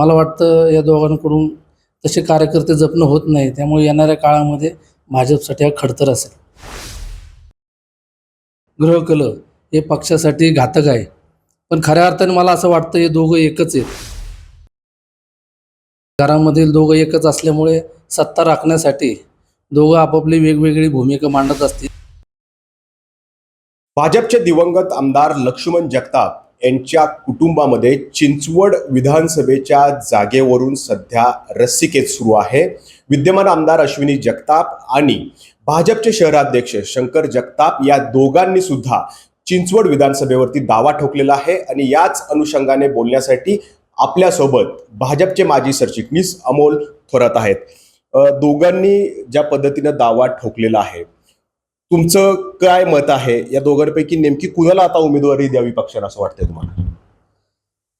मला वाटतं या दोघांकडून तसे कार्यकर्ते जपणं होत नाही. त्यामुळे येणाऱ्या काळामध्ये भाजपसाठी हा खडतर असेल. गृहकल हे पक्षासाठी घातक आहे. पण खऱ्या अर्थाने मला असं वाटतं हे दोघं एकच आहेत. घरामधील दोघं एकच असल्यामुळे सत्ता राखण्यासाठी दोघं आपापली वेगवेगळी भूमिका मांडत असतील. भाजपचे दिवंगत आमदार लक्ष्मण जगताप यांच्या कुटुंबामध्ये चिंचवड विधानसभेच्या जागेवरून सध्या रस्सिकेत सुरू आहे. विद्यमान आमदार अश्विनी जगताप आणि भाजपचे शहराध्यक्ष शंकर जगताप या दोघांनी सुद्धा चिंचवड विधानसभेवरती दावा ठोकलेला आहे आणि याच अनुषंगाने बोलण्यासाठी आपल्यासोबत भाजपचे माजी सरचिटणीस अमोल थोरात आहेत. दोघांनी ज्या पद्धतीनं दावा ठोकलेला आहे तुमचं काय मत आहे? या दोघांपैकी नेमकी कुणाला आता उमेदवारी द्यावी पक्षाला असं वाटतंय तुम्हाला?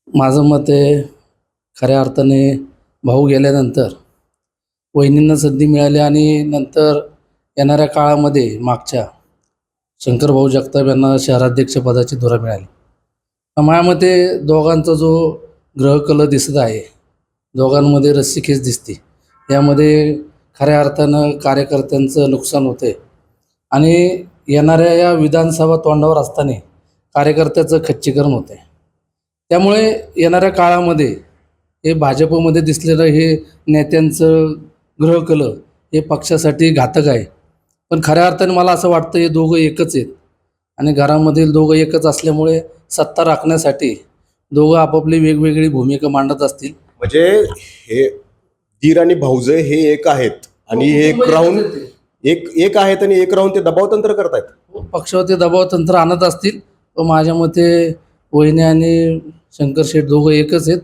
माझं मत आहे खऱ्या अर्थाने भाऊ गेल्यानंतर वहिनींना संधी मिळाली आणि नंतर येणाऱ्या काळामध्ये मागच्या शंकर भाऊ जगताप यांना शहराध्यक्षपदाची धुरा मिळाली. माझ्या मते दोघांचा जो ग्रहकल दिसत आहे दोघांमध्ये रस्सीखेच दिसते. यामध्ये खऱ्या अर्थानं कार्यकर्त्यांचं नुकसान होतं आणि येणाऱ्या या विधानसभा तोंडावर असताना कार्यकर्त्याचं खच्चीकरण होतं त्यामुळे येणाऱ्या काळामध्ये हे भाजपमध्ये दिसलेलं हे नेत्यांचं गृहकल हे पक्षासाठी घातक आहे. पण खऱ्या अर्थाने मला असं वाटतं हे दोघं एकच आहेत. आणि घरामधील दोघं एकच असल्यामुळे सत्ता राखण्यासाठी दोघं आपापली वेगवेगळी भूमिका मांडत असतील. म्हणजे हे धीर आणि भाऊजे हे एक आहेत. आणि हे एक राहून एक एक आहेत आणि एक राहून ते दबाव तंत्र करतायत. पक्षावरती दबाव तंत्र आणत असतील पण माझ्या मते वहिनी आणि शंकर शेठ दोघं एकच आहेत.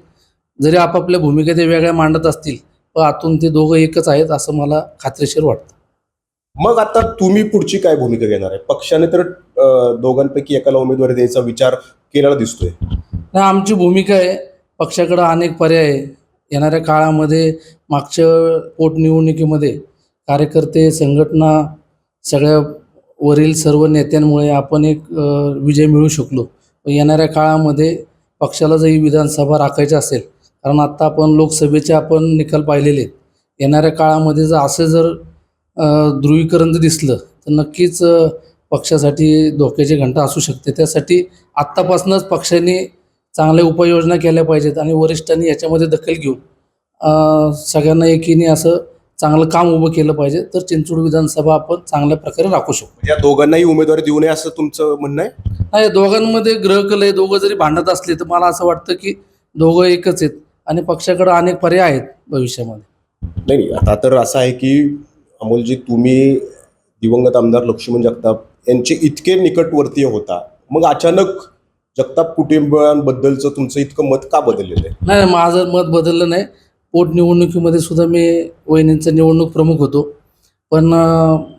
जरी आपापल्या भूमिका ते वेगळ्या मांडत असतील पण आतून ते दोघं एकच आहेत असं मला खात्रीशीर वाटतं. मग आता तुम्ही पुढची काय भूमिका घेणार आहे? पक्षाने तर अं, दोघांपैकी एकाला उमेदवारी द्यायचा विचार केलेला दिसतोय. नाही आमची भूमिका आहे पक्षाकडं अनेक पर्याय आहे. येणाऱ्या काळामध्ये मागच्या पोटनिवडणुकीमध्ये कार्यकर्ते संघटना सगळ्या वरील सर्व नेत्यांमुळे आपण एक विजय मिळू शकलो. येणाऱ्या काळामध्ये पक्षाला जर ही विधानसभा राखायची असेल कारण आत्ता आपण लोकसभेचे आपण निकाल पाहिलेले आहेत. येणाऱ्या काळामध्ये जर असं जर ध्रुवीकरण जर दिसलं तर नक्कीच पक्षासाठी धोक्याची घंटा असू शकते. त्यासाठी आत्तापासूनच पक्षाने चांगल्या उपाययोजना केल्या पाहिजेत आणि वरिष्ठांनी याच्यामध्ये दखल घेऊन सगळ्यांना एकीने असं चांगलं काम उभं केलं पाहिजे तर चिंचवड विधानसभा आपण चांगल्या प्रकारे राखू शकतो या दोघांनाही उमेदवारी देऊ नये असं तुमचं म्हणणं आहे? नाही दोघांमध्ये ग्रहकल आहे दोघं जरी भांडत असले तर मला असं वाटतं की दोघं एकच आहेत आणि पक्षाकडे अनेक पर्याय आहेत भविष्यामध्ये. नाही नाही आता तर असं आहे की अमोलजी तुम्ही दिवंगत आमदार लक्ष्मण जगताप यांचे इतके निकटवर्तीय होता मग अचानक जगताप कुटुंबियांबद्दलचं तुमचं इतकं मत का बदललेलं आहे? नाही, माझं मत बदललं नाही. पोटनिवडणुकीमध्ये सुद्धा मी वहिनींचा निवडणूक प्रमुख होतो. पण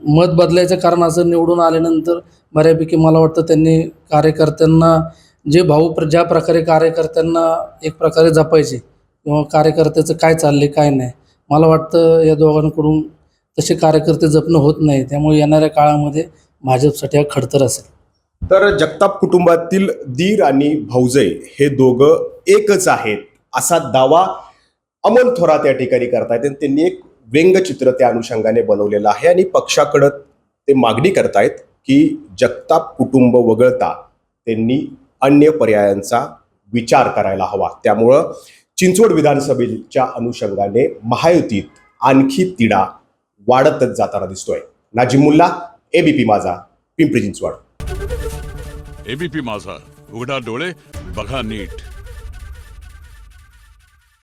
मत बदलायचं कारण असं निवडून आल्यानंतर बऱ्यापैकी मला वाटतं त्यांनी कार्यकर्त्यांना जे भाऊ प्र ज्या प्रकारे कार्यकर्त्यांना एक प्रकारे जपायचे किंवा कार्यकर्त्याचं काय चालले काय नाही मला वाटतं या दोघांकडून तसे कार्यकर्ते जपणं होत नाही. त्यामुळे येणाऱ्या काळामध्ये भाजपसाठी हा खडतर असेल. तर जगताप कुटुंबातील दीर आणि भाऊजय हे दोघं एकच आहेत असा दावा अमोल थोरात या ठिकाणी करतायत आणि त्यांनी एक व्यंगचित्र त्या अनुषंगाने बनवलेलं आहे आणि पक्षाकडं ते मागणी करतायत की जगताप कुटुंब वगळता त्यांनी अन्य पर्यायांचा विचार करायला हवा. त्यामुळं चिंचवड विधानसभेच्या अनुषंगाने महायुतीत आणखी तिढा वाढतच जाताना दिसतोय. नाजिमुल्ला एबीपी माझा पिंपरी चिंचवड. एबीपी माझा. उघडा डोळे बघा नीट.